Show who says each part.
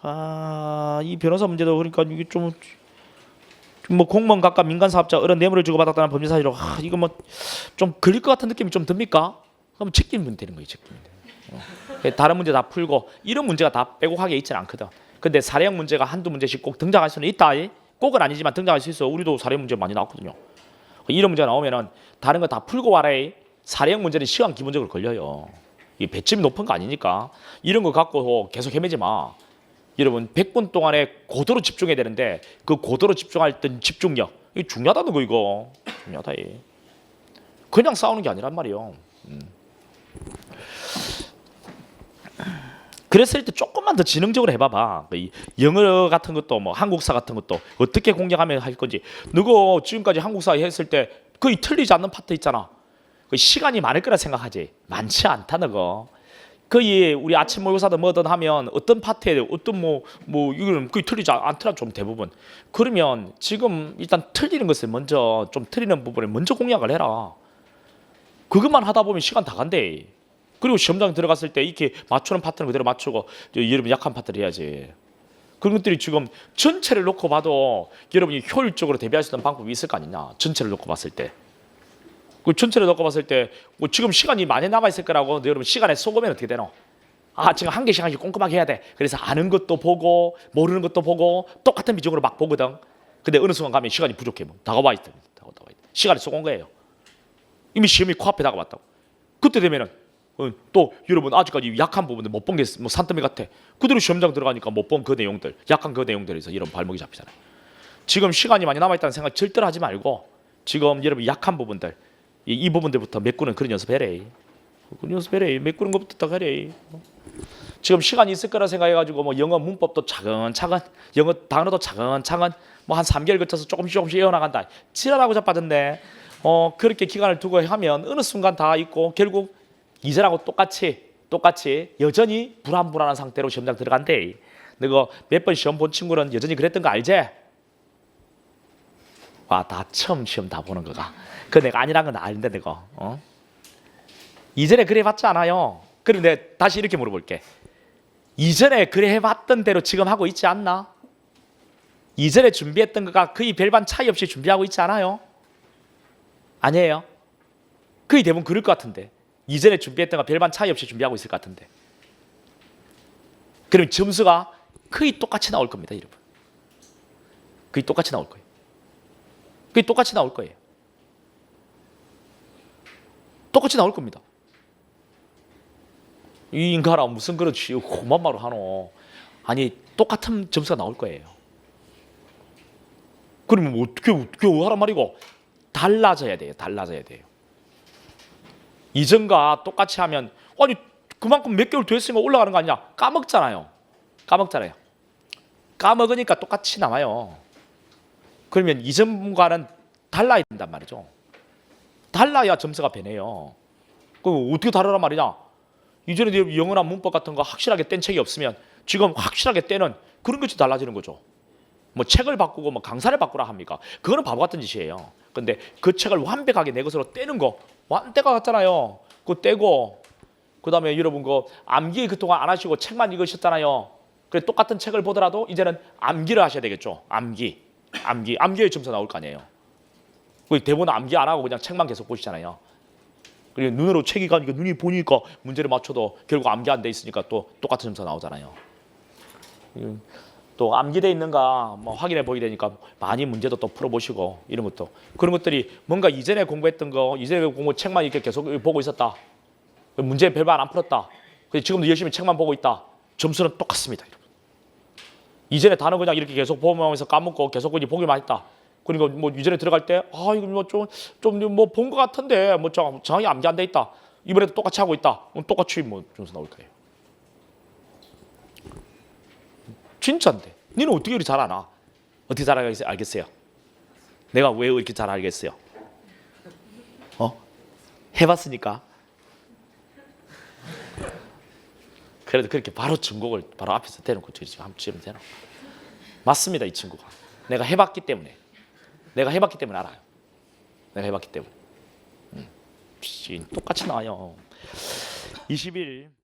Speaker 1: 아, 이 변호사 문제도 그러니까 이게 좀 뭐 공무원 각각 민간 사업자 어른 뇌물을 주고받았다는 범죄 사실로 아, 이거 뭐 좀 걸릴 것 같은 느낌이 좀 듭니까? 그럼 책임은 되는 거예요, 책임. 어. 다른 문제 다 풀고 이런 문제가 다 빼곡하게 있지는 않거든. 근데 사례형 문제가 한두 문제씩 꼭 등장할 수는 있다. 이. 꼭은 아니지만 등장할 수 있어. 우리도 사례 문제 많이 나왔거든요. 이런 문제가 나오면은 다른 거 다 풀고 와라. 이. 사례형 문제는 시간 기본적으로 걸려요. 이 배점이 높은 거 아니니까 이런 거 갖고 계속 헤매지 마. 여러분 100분 동안에 고도로 집중해야 되는데 그 고도로 집중할 땐 집중력 이거 중요하다는 거 이거 중요하다 이. 그냥 싸우는 게 아니란 말이에요. 음. 그랬을 때 조금만 더 지능적으로 해봐봐. 이 영어 같은 것도 뭐 한국사 같은 것도 어떻게 공략하면 할 건지. 누구 지금까지 한국사 했을 때 거의 틀리지 않는 파트 있잖아. 그 시간이 많을 거라 생각하지. 많지 않다 너거. 거의 우리 아침 모의고사든 뭐든 하면 어떤 파트에 어떤 뭐 뭐 이거는 거의 틀리지 않- 않더라 좀 대부분. 그러면 지금 일단 틀리는 것을 먼저 좀 틀리는 부분을 먼저 공략을 해라. 그것만 하다 보면 시간 다 간대. 그리고 시험장 들어갔을 때 이렇게 맞추는 파트는 그대로 맞추고 저 여러분 약한 파트를 해야지. 그런 것들이 지금 전체를 놓고 봐도 여러분이 효율적으로 대비할 수 있는 방법이 있을 거 아니냐. 전체를 놓고 봤을 때. 그 전체를 놓고 봤을 때 뭐 지금 시간이 많이 남아 있을 거라고 여러분 시간에 쏘고면 어떻게 되노? 아 지금 한 개씩 한 개씩 꼼꼼하게 해야 돼. 그래서 아는 것도 보고 모르는 것도 보고 똑같은 비중으로 막 보거든. 근데 어느 순간 가면 시간이 부족해. 뭐 다가와 있다. 다가와 있다. 시간이 온 거예요. 이미 시험이 코앞에 다가왔다고. 그때 되면은 어, 또 여러분 아직까지 약한 부분들 못 본 게 뭐 산더미 같아. 그대로 시험장 들어가니까 못 본 그 내용들, 약한 그 내용들에서 이런 발목이 잡히잖아요. 지금 시간이 많이 남아 있다는 생각 절대로 하지 말고 지금 여러분 약한 부분들 이, 이 부분들부터 메꾸는 그런 연습해래. 그런 연습해래. 메꾸는 것부터 딱 하래. 지금 시간이 있을 거라 생각해가지고 뭐 영어 문법도 차근차근, 영어 단어도 차근차근 뭐 한 3개월 거쳐서 조금씩 조금씩 이어나간다. 지랄하고 자빠졌네. 어 그렇게 기간을 두고 하면 어느 순간 다 있고 결국 이전하고 똑같이 똑같이 여전히 불안불안한 상태로 시험장 들어간대. 너가 몇 번 시험 본 친구는 여전히 그랬던 거 알지? 와, 다 처음 시험 다 보는 거가. 그 내가 아니란 건 아는데 내가. 어? 이전에 그래 봤지 않아요. 그럼 내가 다시 이렇게 물어볼게. 이전에 그래 해봤던 대로 지금 하고 있지 않나? 이전에 준비했던 거가 거의 별반 차이 없이 준비하고 있지 않아요? 아니에요. 거의 대부분 그럴 것 같은데. 이전에 준비했던 거 별반 차이 없이 준비하고 있을 것 같은데. 그럼 점수가 거의 똑같이 나올 겁니다, 여러분. 거의 똑같이 나올 거예요. 거의 똑같이 나올 거예요. 똑같이 나올 겁니다. 이 인간아 무슨 그렇지 고만 말을 하노. 아니 똑같은 점수가 나올 거예요. 그러면 뭐 어떻게 어떻게 하란 말이고 달라져야 돼요. 달라져야 돼요. 이전과 똑같이 하면 아니 그만큼 몇 개월 됐으면 올라가는 거 아니냐 까먹잖아요 까먹잖아요 까먹으니까 똑같이 나와요 그러면 이전과는 달라야 된단 말이죠 달라야 점수가 변해요 그럼 어떻게 다르란 말이냐 이전에 영어나 문법 같은 거 확실하게 뗀 책이 없으면 지금 확실하게 떼는 그런 것이 달라지는 거죠 뭐 책을 바꾸고 뭐 강사를 바꾸라 합니까? 그거는 바보 같은 짓이에요. 근데 그 책을 완벽하게 내 것으로 떼는 거 완때가 같잖아요. 그거 떼고 그다음에 여러분 그 암기 그동안 안 하시고 책만 읽으셨잖아요. 그래 똑같은 책을 보더라도 이제는 암기를 하셔야 되겠죠. 암기. 암기. 암기의 점수 나올 거 아니에요. 그 대부분 암기 안 하고 그냥 책만 계속 보시잖아요. 그리고 눈으로 책이 가니까 눈이 보니까 문제를 맞춰도 결국 암기 안 돼 있으니까 또 똑같은 점수 나오잖아요. 음. 또 암기돼 있는가 뭐 확인해 보게 되니까 많이 문제도 또 풀어보시고 이런 것도 그런 것들이 뭔가 이전에 공부했던 거 이전에 공부 책만 이렇게 계속 보고 있었다 문제 별반 안 풀었다 지금도 열심히 책만 보고 있다 점수는 똑같습니다 이전에 단어 그냥 이렇게 계속 보면서 까먹고 계속 그냥 보기만 했다 그리고 뭐 이전에 들어갈 때 아 이거 뭐 좀 좀 뭐 본 것 같은데 뭐 정- 정확히 암기 안 돼 있다 이번에도 똑같이 하고 있다 그럼 똑같이 뭐 점수 나올 거예요 진짜인데. 니는 어떻게 이렇게 잘 아나? 어떻게 잘 알겠- 알겠어요? 내가 왜 이렇게 잘 알겠어요? 어? 해봤으니까. 그래도 그렇게 바로 증곡을 바로 앞에서 대놓고 저기 지금 한번 치면 되나? 맞습니다 이 친구가. 내가 해봤기 때문에. 내가 해봤기 때문에 알아요. 내가 해봤기 때문에. 음. 씨, 똑같이 나와요. 20일